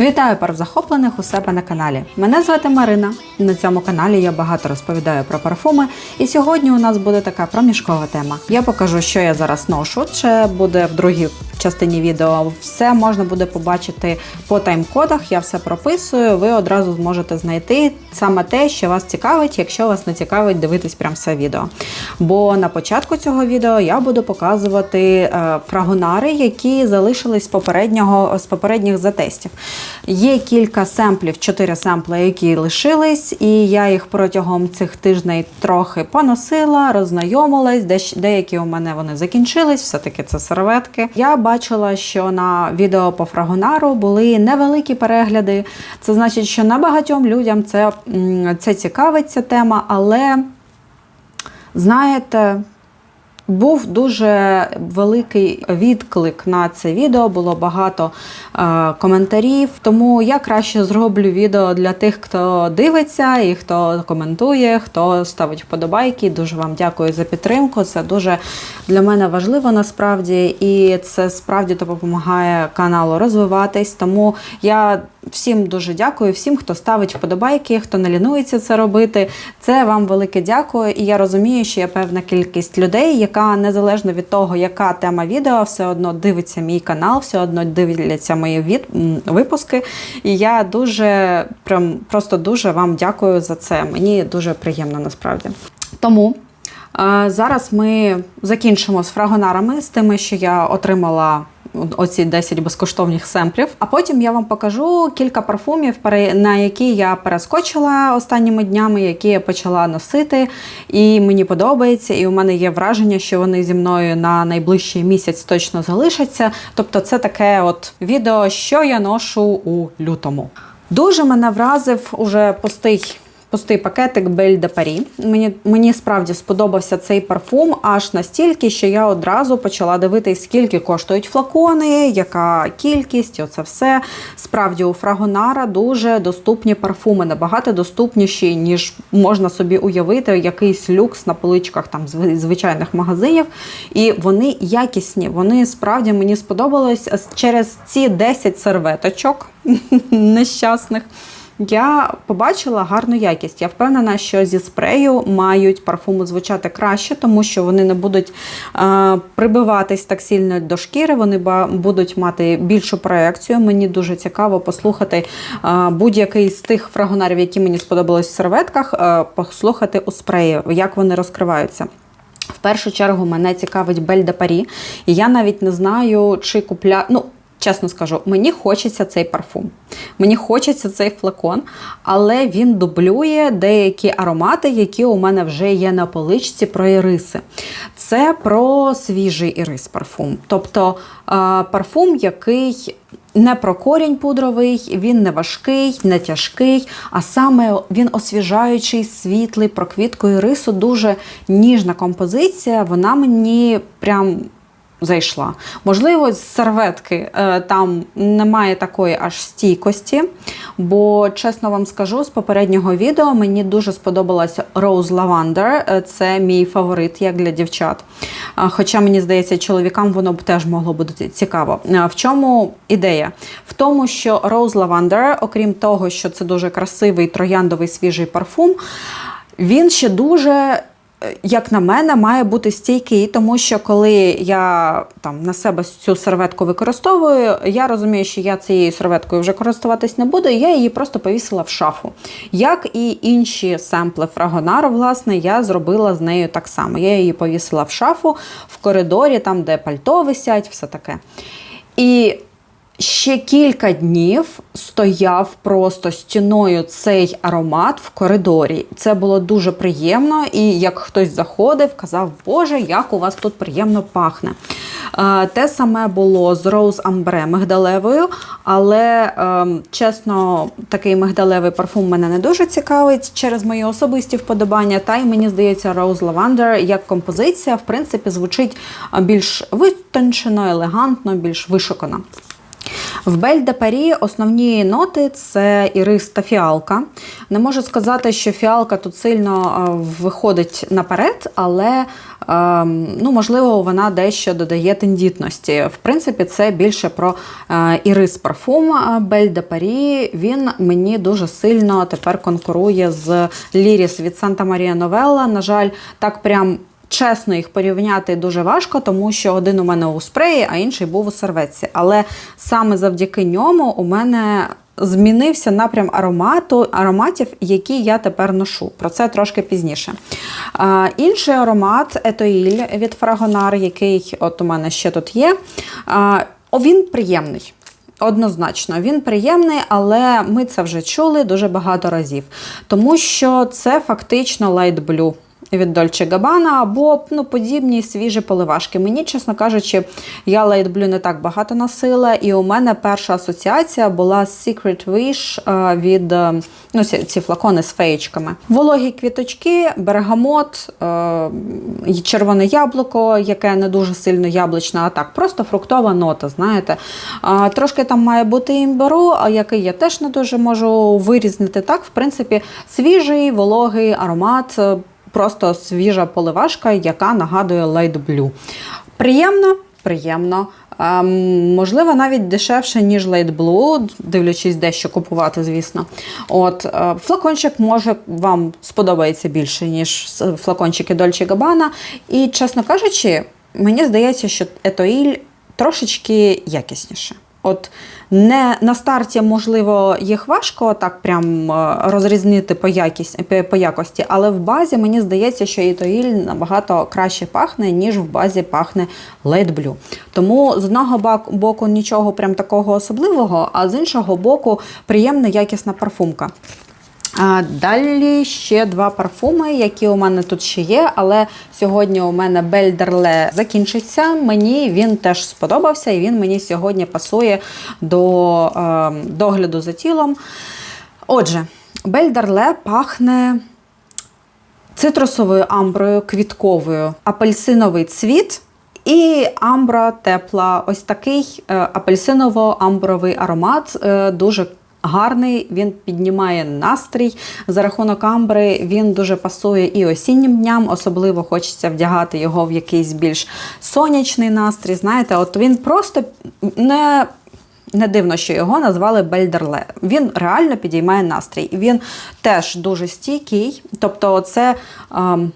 Вітаю пар захоплених у себе на каналі. Мене звати Марина. На цьому каналі я багато розповідаю про парфуми. І сьогодні у нас буде така проміжкова тема. Я покажу, що я зараз ношу. Це буде в другій частині відео. Все можна буде побачити по тайм-кодах. Я все прописую. Ви одразу зможете знайти саме те, що вас цікавить, якщо вас не цікавить дивитись прям все відео. Бо на початку цього відео я буду показувати е, фрагонари, які залишились з попереднього з попередніх затестів. Є кілька семплів, чотири семпли, які лишились, і я їх протягом цих тижнів трохи поносила, роззнайомилась. Деякі у мене вони закінчились, все-таки це серветки. Я бачила, що на відео по фрагонару були невеликі перегляди. Це значить, що на багатьом людям це, це цікавить тема, але знаєте. Був дуже великий відклик на це відео, було багато е, коментарів. Тому я краще зроблю відео для тих, хто дивиться і хто коментує, хто ставить вподобайки. Дуже вам дякую за підтримку. Це дуже для мене важливо насправді, і це справді допомагає каналу розвиватись. Тому я всім дуже дякую, всім, хто ставить вподобайки, хто не лінується це робити. Це вам велике дякую. І я розумію, що є певна кількість людей, яка незалежно від того, яка тема відео, все одно дивиться мій канал, все одно дивляться мої від... випуски. І я дуже прям просто дуже вам дякую за це. Мені дуже приємно насправді. Тому. е, Зараз ми закінчимо з фрагонарами, з тими, що я отримала оці 10 безкоштовних семплів. А потім я вам покажу кілька парфумів, на які я перескочила останніми днями, які я почала носити. І мені подобається, і у мене є враження, що вони зі мною на найближчий місяць точно залишаться. Тобто, це таке от відео, що я ношу у лютому. Дуже мене вразив уже пустий пустий пакетик Бель де Парі. Мені, мені справді сподобався цей парфум аж настільки, що я одразу почала дивитись, скільки коштують флакони, яка кількість, оце все. Справді у Фрагонара дуже доступні парфуми, набагато доступніші, ніж можна собі уявити, якийсь люкс на поличках там зв- звичайних магазинів. І вони якісні, вони справді мені сподобались через ці 10 серветочок нещасних. Я побачила гарну якість. Я впевнена, що зі спрею мають парфуми звучати краще, тому що вони не будуть е, прибиватись так сильно до шкіри, вони ба- будуть мати більшу проекцію. Мені дуже цікаво послухати е, будь-який з тих фрагонарів, які мені сподобались в серветках, е, послухати у спреї, як вони розкриваються. В першу чергу мене цікавить Бель де Парі, і я навіть не знаю, чи купля... Ну, чесно скажу, мені хочеться цей парфум. Мені хочеться цей флакон, але він дублює деякі аромати, які у мене вже є на поличці про іриси. Це про свіжий ірис парфум. Тобто е, парфум, який не про корінь пудровий, він не важкий, не тяжкий, а саме він освіжаючий, світлий, про квітку ірису, дуже ніжна композиція. Вона мені прям. Зайшла. Можливо, з серветки е, там немає такої аж стійкості, бо, чесно вам скажу, з попереднього відео мені дуже сподобалася Rose Lavender. Е, Це мій фаворит, як для дівчат. Е, Хоча, мені здається, чоловікам воно б теж могло бути цікаво. В чому ідея? В тому, що Rose Lavender, окрім того, що це дуже красивий трояндовий свіжий парфум, він ще дуже як на мене, має бути стійкий, тому що коли я там на себе цю серветку використовую, я розумію, що я цією серветкою вже користуватись не буду, і я її просто повісила в шафу. Як і інші семпли Фрагонару, власне, я зробила з нею так само. Я її повісила в шафу в коридорі, там, де пальто висять, все таке. І Ще кілька днів стояв просто стіною цей аромат в коридорі. Це було дуже приємно, і як хтось заходив, казав, Боже, як у вас тут приємно пахне. Е, Те саме було з Rose Ambre мигдалевою, але ем, чесно, такий мигдалевий парфум мене не дуже цікавить через мої особисті вподобання. Та й мені здається, Rose Lavender як композиція, в принципі, звучить більш витончено, елегантно, більш вишукано. В Бель де Парі основні ноти це ірис та фіалка. Не можу сказати, що фіалка тут сильно е, виходить наперед, але ем, ну, можливо вона дещо додає тендітності. В принципі, це більше про е, ірис парфум Бель де Парі. Він мені дуже сильно тепер конкурує з Ліріс від Санта Марія Новелла. На жаль, так прям. Чесно, їх порівняти дуже важко, тому що один у мене у спреї, а інший був у серветці. Але саме завдяки ньому у мене змінився напрям аромату, ароматів, які я тепер ношу. Про це трошки пізніше. А, інший аромат Етоїль від Фрагонар, який от у мене ще тут є. А, він приємний. Однозначно, він приємний, але ми це вже чули дуже багато разів. Тому що це фактично light blue від Dolce Gabbana або ну, подібні свіжі поливашки. Мені, чесно кажучи, я Light не так багато носила, і у мене перша асоціація була Secret Wish е, від е, ну, ці, флакони з феєчками. Вологі квіточки, бергамот, е, червоне яблуко, яке не дуже сильно яблучне, а так, просто фруктова нота, знаєте. Трошки там має бути імберу, який я теж не дуже можу вирізнити. Так, в принципі, свіжий, вологий аромат просто свіжа поливашка, яка нагадує Light Blue. Приємно, приємно. Ем, можливо, навіть дешевше, ніж Light Blue, дивлячись, де що купувати, звісно. От, е, Флакончик може вам сподобається більше, ніж флакончики Dolce Gabbana. І, чесно кажучи, мені здається, що Етоїль трошечки якісніше. От не на старті, можливо, їх важко так прям е, розрізнити по якість, по якості, але в базі мені здається, що Ітоїль набагато краще пахне, ніж в базі пахне Light Blue. Тому з одного боку нічого прям такого особливого, а з іншого боку, приємна якісна парфумка. Далі ще два парфуми, які у мене тут ще є, але сьогодні у мене Бельдерле закінчиться. Мені він теж сподобався, і він мені сьогодні пасує до е, догляду за тілом. Отже, Бельдерле пахне цитрусовою амброю, квітковою, апельсиновий цвіт. І амбра тепла, ось такий е, апельсиново-амбровий аромат, е, дуже гарний, він піднімає настрій за рахунок амбри. Він дуже пасує і осіннім дням, особливо хочеться вдягати його в якийсь більш сонячний настрій. Знаєте, от він просто не. Не дивно, що його назвали Бельдерле. Він реально підіймає настрій. Він теж дуже стійкий. Тобто, це. Ем,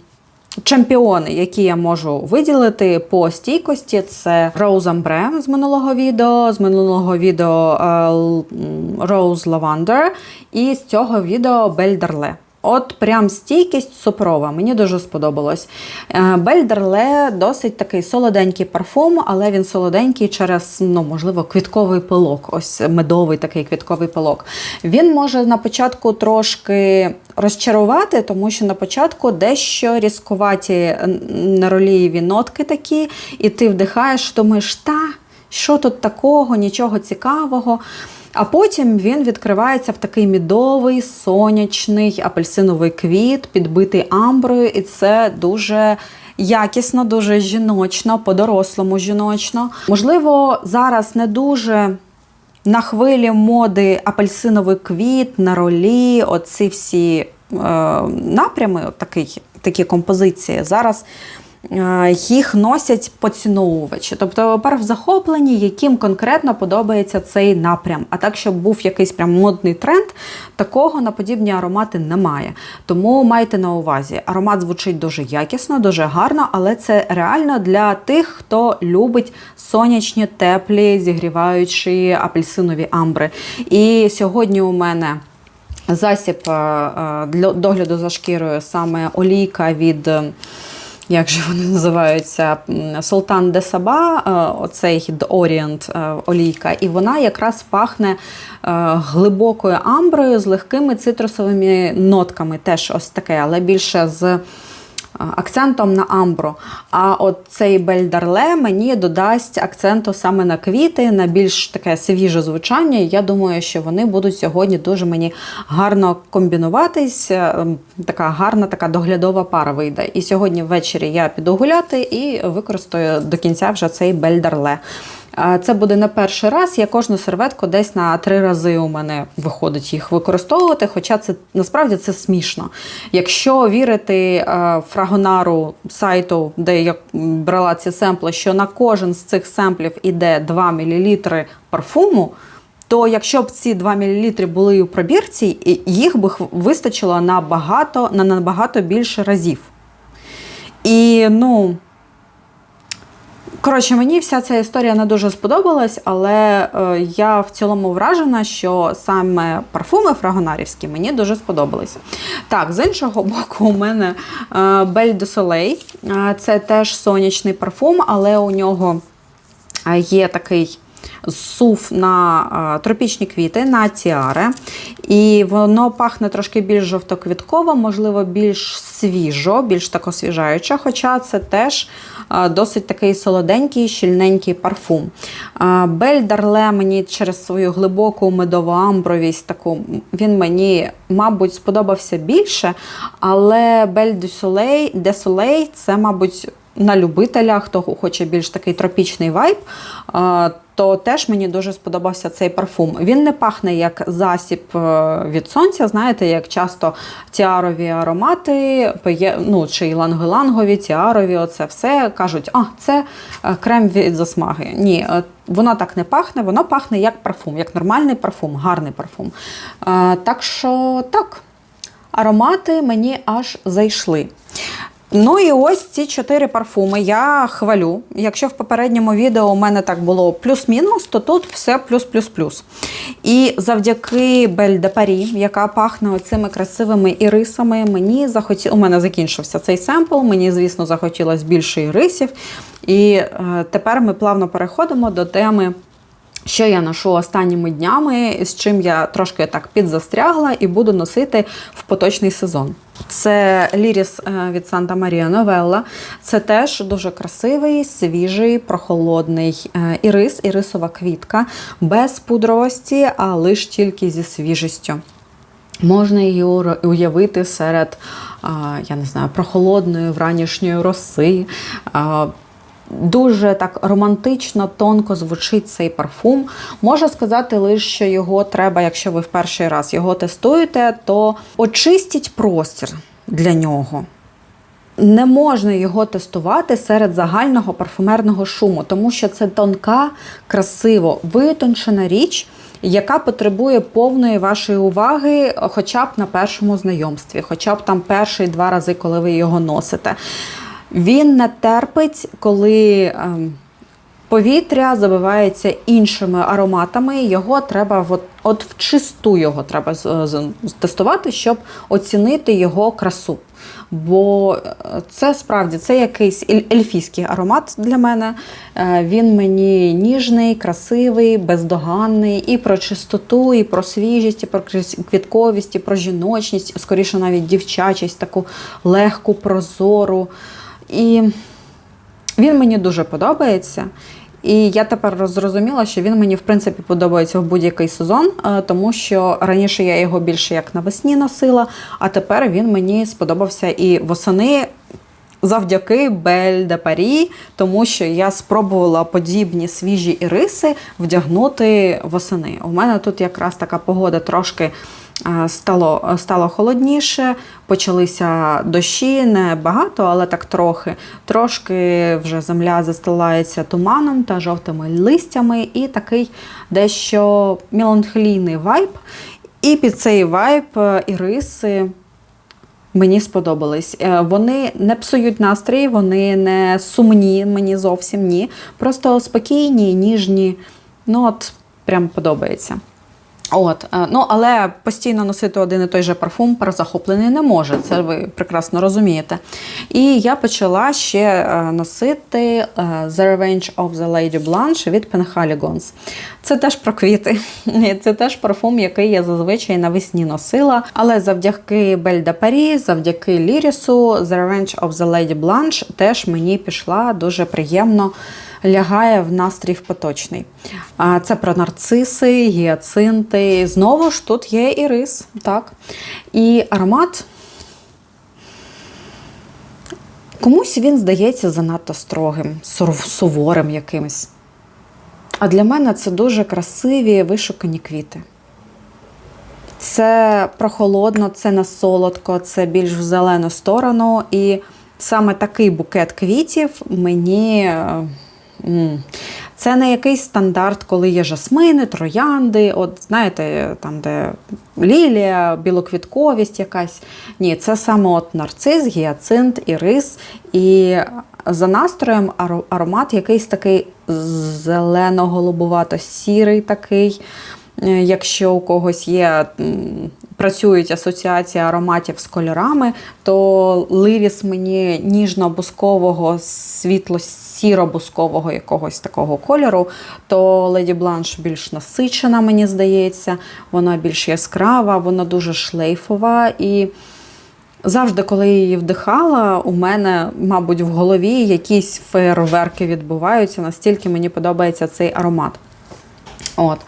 Чемпіони, які я можу виділити по стійкості, це Rose Ambre з минулого відео, з минулого відео е, Rose Lavender і з цього відео Бельдерле. От прям стійкість супрова, мені дуже сподобалось. Е, Бельдерле досить такий солоденький парфум, але він солоденький через, ну, можливо, квітковий пилок, ось медовий такий квітковий пилок. Він може на початку трошки розчарувати, тому що на початку дещо різкуваті неролієві нотки такі, і ти вдихаєш, думаєш, та, що тут такого, нічого цікавого. А потім він відкривається в такий мідовий, сонячний апельсиновий квіт, підбитий амброю, і це дуже. Якісно, дуже жіночно, по-дорослому жіночно. Можливо, зараз не дуже на хвилі моди апельсиновий квіт, на ролі, оці всі е, напрями, от такі, композиції. Зараз їх носять поціновувачі, тобто пар захоплені, яким конкретно подобається цей напрям. А так, щоб був якийсь прям модний тренд, такого на подібні аромати немає. Тому майте на увазі, аромат звучить дуже якісно, дуже гарно, але це реально для тих, хто любить сонячні, теплі, зігріваючі апельсинові амбри. І сьогодні у мене. Засіб е, е, для догляду за шкірою саме олійка від як же вони називаються, Султан де Саба, Оцей оцей Орієнт е, олійка, і вона якраз пахне е, глибокою амброю з легкими цитрусовими нотками. Теж ось таке, але більше з акцентом на амбру. А от цей бельдарле мені додасть акценту саме на квіти, на більш таке свіже звучання. я думаю, що вони будуть сьогодні дуже мені гарно комбінуватись. Ем, така гарна, така доглядова пара вийде. І сьогодні ввечері я піду гуляти і використаю до кінця вже цей бельдарле. Це буде не перший раз. Я кожну серветку десь на три рази у мене виходить їх використовувати. Хоча це насправді це смішно. Якщо вірити е, фрагонару сайту, де я брала ці семпли, що на кожен з цих семплів іде 2 мл парфуму. То якщо б ці 2 мл були у пробірці, їх би вистачило на багато, на набагато більше разів. І ну. Коротше, мені вся ця історія не дуже сподобалась, але е, я в цілому вражена, що саме парфуми фрагонарівські мені дуже сподобалися. Так, з іншого боку, у мене е, Belle de Soleil. Е, Це теж сонячний парфум, але у нього є такий сув на тропічні квіти, на тіари. І воно пахне трошки більш жовтоквітково, можливо, більш свіжо, більш так освіжаюче, хоча це теж досить такий солоденький, щільненький парфум. Бель Дарле мені через свою глибоку медово-амбровість, таку, він мені, мабуть, сподобався більше, але Бель де Солей, це, мабуть, на любителя, хто хоче більш такий тропічний вайб, то теж мені дуже сподобався цей парфум. Він не пахне як засіб е, від сонця, знаєте, як часто тіарові аромати, ну, чи іланго-лангові, тіарові, оце все кажуть, а, це е, крем від засмаги. Ні, е, воно так не пахне, воно пахне як парфум, як нормальний парфум, гарний парфум. Так що так, аромати мені аж зайшли. Ну і ось ці чотири парфуми я хвалю. Якщо в попередньому відео у мене так було плюс-мінус, то тут все плюс-плюс-плюс. І завдяки Бель де Парі, яка пахне оцими красивими ірисами, мені захоті... у мене закінчився цей семпл. Мені, звісно, захотілося більше ірисів. І е, тепер ми плавно переходимо до теми. Що я ношу останніми днями, з чим я трошки так підзастрягла і буду носити в поточний сезон. Це ліріс е, від Санта Марія Новелла. Це теж дуже красивий, свіжий, прохолодний е, ірис, ірисова квітка, без пудровості, а лише тільки зі свіжістю. Можна її уявити серед, я не знаю, прохолодної вранішньої роси. Дуже так романтично, тонко звучить цей парфум. Можу сказати лише, що його треба, якщо ви в перший раз його тестуєте, то очистіть простір для нього. Не можна його тестувати серед загального парфумерного шуму, тому що це тонка, красиво витончена річ, яка потребує повної вашої уваги, хоча б на першому знайомстві, хоча б там перші два рази, коли ви його носите. Він не терпить, коли ем, повітря забивається іншими ароматами. Його треба от, от вчисту його треба з- тестувати, щоб оцінити його красу. Бо е, це справді це якийсь ельфійський аромат для мене. Е, Він мені ніжний, красивий, бездоганний і про чистоту, і про свіжість, і про квітковість, і про жіночність, скоріше навіть дівчачість, таку легку, прозору. І він мені дуже подобається. І я тепер зрозуміла, що він мені в принципі подобається в будь-який сезон, е, тому що раніше я його більше як навесні носила, а тепер він мені сподобався і восени. Завдяки Бель де Парі, тому що я спробувала подібні свіжі іриси вдягнути восени. У мене тут якраз така погода трошки стало, стало холодніше, почалися дощі, не багато, але так трохи. Трошки вже земля застилається туманом та жовтими листями, і такий дещо меланхолійний вайб. І під цей вайб е, іриси мені сподобались. Е, Вони не псують настрій, вони не сумні, мені зовсім ні. Просто спокійні, ніжні. Ну, от, прям подобається. От, е, ну але постійно носити один і той же парфум перезахоплений не може, це ви прекрасно розумієте. І я почала ще е, носити е, The Revenge of the Lady Blanche від Penhaligons. Це теж про квіти. Це теж парфум, який я зазвичай навесні носила. Але завдяки de Paris, завдяки Лірісу, The Revenge of the Lady Blanche теж мені пішла дуже приємно лягає в настрій в поточний. Це про нарциси, гіацинти. Знову ж тут є ірис, так. І аромат. Комусь він здається занадто строгим, суворим якимось. А для мене це дуже красиві вишукані квіти. Це прохолодно, це не солодко, це більш в зелену сторону. І саме такий букет квітів мені. Це не якийсь стандарт, коли є жасмини, троянди, от знаєте, там, де лілія, білоквітковість якась. Ні, це саме от нарцис, гіацинт, ірис. І за настроєм аромат якийсь такий зелено-голубувато-сірий такий. Е, Якщо у когось є, працюють асоціації ароматів з кольорами, то лиріс мені ніжно-бускового, світло-сіро-бускового якогось такого кольору, то Леді Бланш більш насичена, мені здається, вона більш яскрава, вона дуже шлейфова і. Завжди, коли я її вдихала, у мене, мабуть, в голові якісь фейерверки відбуваються, настільки мені подобається цей аромат. От.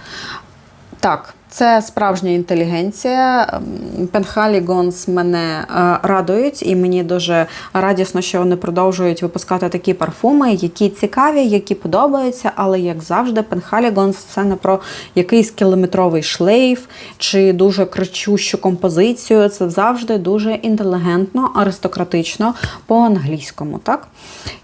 Так, це справжня інтелігенція. Ем, Пенхалігонс мене е, радують, і мені дуже радісно, що вони продовжують випускати такі парфуми, які цікаві, які подобаються. Але як завжди, Пенхалігонс це не про якийсь кілометровий шлейф чи дуже кричущу композицію. Це завжди дуже інтелігентно, аристократично по-англійському. Так?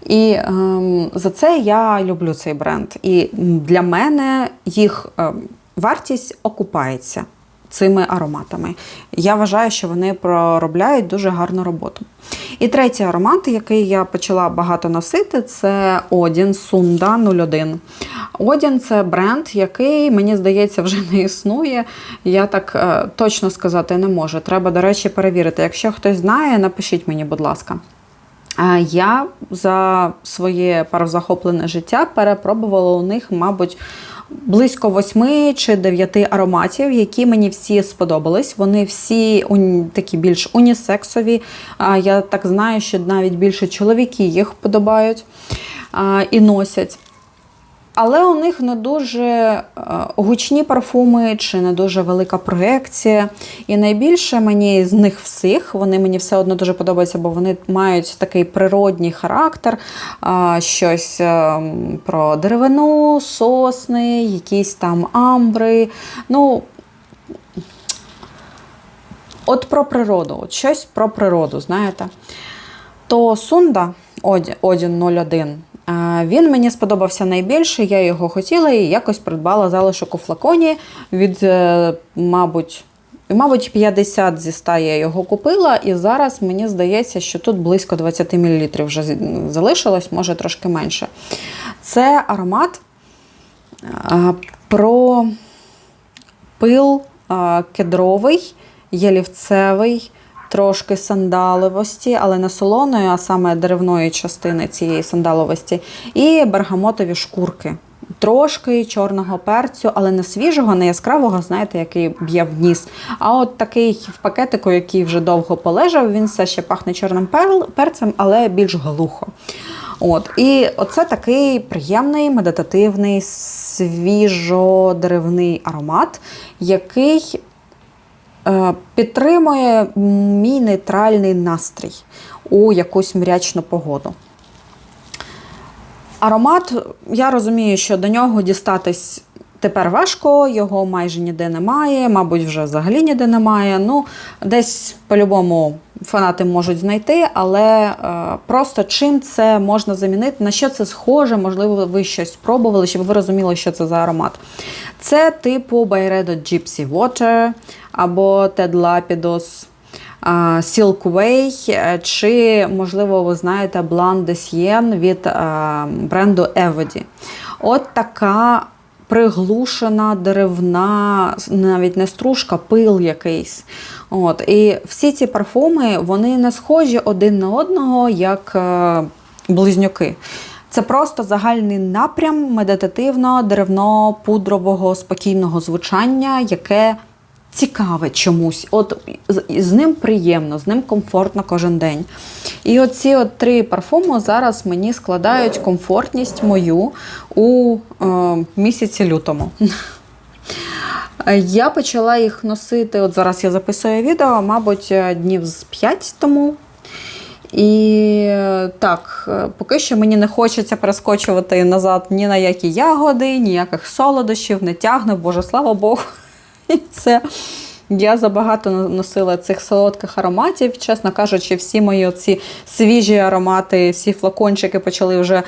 І ем, за це я люблю цей бренд. І для мене їх. ем, вартість окупається цими ароматами. Я вважаю, що вони проробляють дуже гарну роботу. І третій аромат, який я почала багато носити, це Одін Сунда 01. Одін це бренд, який, мені здається, вже не існує. Я так е, точно сказати не можу. Треба, до речі, перевірити. Якщо хтось знає, напишіть мені, будь ласка. Я за своє парозахоплене життя перепробувала у них, мабуть, близько восьми чи дев'яти ароматів, які мені всі сподобались. Вони всі такі більш унісексові. Я так знаю, що навіть більше чоловіки їх подобають і носять. Але у них не дуже е, гучні парфуми чи не дуже велика проекція. І найбільше мені з них всіх, вони мені все одно дуже подобаються, бо вони мають такий природній характер, щось е, про деревину, сосни, якісь там амбри. Ну, от про природу, от щось про природу, знаєте. То Сунда Одін 01. Він мені сподобався найбільше, я його хотіла і якось придбала залишок у флаконі від, е, мабуть, мабуть, 50 зі 100 я його купила, і зараз мені здається, що тут близько 20 мл вже залишилось, може трошки менше. Це аромат про пил кедровий, ялівцевий, трошки сандаловості, але не солоної, а саме деревної частини цієї сандаловості, і бергамотові шкурки. Трошки чорного перцю, але не свіжого, не яскравого, знаєте, який б'є в ніс. А от такий в пакетику, який вже довго полежав, він все ще пахне чорним перцем, але більш глухо. От. І оце такий приємний, медитативний, свіжо-деревний аромат, який підтримує мій нейтральний настрій у якусь мрячну погоду. Аромат, я розумію, що до нього дістатись тепер важко, його майже ніде немає, мабуть, вже взагалі ніде немає. Ну, десь по-любому фанати можуть знайти, але е, просто чим це можна замінити, на що це схоже, можливо, ви щось спробували, щоб ви розуміли, що це за аромат. Це типу Byredo Gypsy Water або Ted Lapidus а, Silk е, чи, можливо, ви знаєте Blanc de Sienne від а, бренду Evody. От така приглушена деревна, навіть не стружка, пил якийсь. От. І всі ці парфуми вони не схожі один на одного, як е, близнюки. Це просто загальний напрям медитативно деревно-пудрового спокійного звучання, яке цікаве чомусь. От з ним приємно, з ним комфортно кожен день. І оці от три парфуми зараз мені складають комфортність мою у е, місяці лютому. Я почала їх носити, от зараз я записую відео, мабуть, днів з 5 тому. І е, так, е, поки що мені не хочеться перескочувати назад ні на які ягоди, ніяких солодощів, не тягне, боже, слава Богу. І це я забагато носила цих солодких ароматів. Чесно кажучи, всі мої оці свіжі аромати, всі флакончики почали вже е,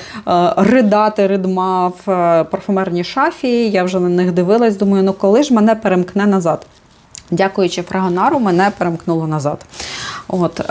ридати ридма в е, парфумерній шафі. Я вже на них дивилась, думаю, ну коли ж мене перемкне назад. Дякуючи Фрагонару, мене перемкнуло назад. От е,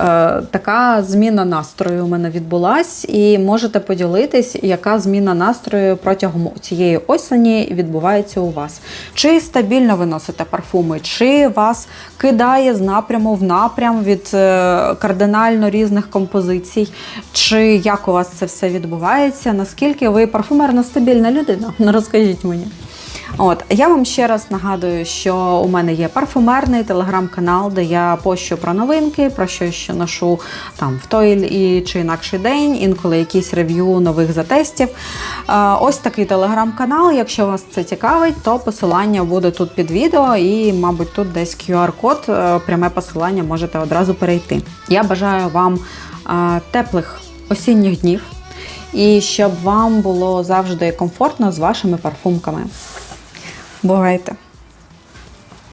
така зміна настрою у мене відбулась, і можете поділитись, яка зміна настрою протягом цієї осені відбувається у вас. Чи стабільно ви носите парфуми, чи вас кидає з напряму в напрям від е, кардинально різних композицій, чи як у вас це все відбувається? Наскільки ви парфумерно стабільна людина? Розкажіть мені. От я вам ще раз нагадую, що у мене є парфумерний телеграм-канал, де я пощу про новинки, про що що ношу там в той і чи інакший день, інколи якісь рев'ю нових затестів. Е, Ось такий телеграм-канал. Якщо вас це цікавить, то посилання буде тут під відео, і, мабуть, тут десь QR-код, е, пряме посилання можете одразу перейти. Я бажаю вам е, теплих осінніх днів. І щоб вам було завжди комфортно з вашими парфумками. Бувайте!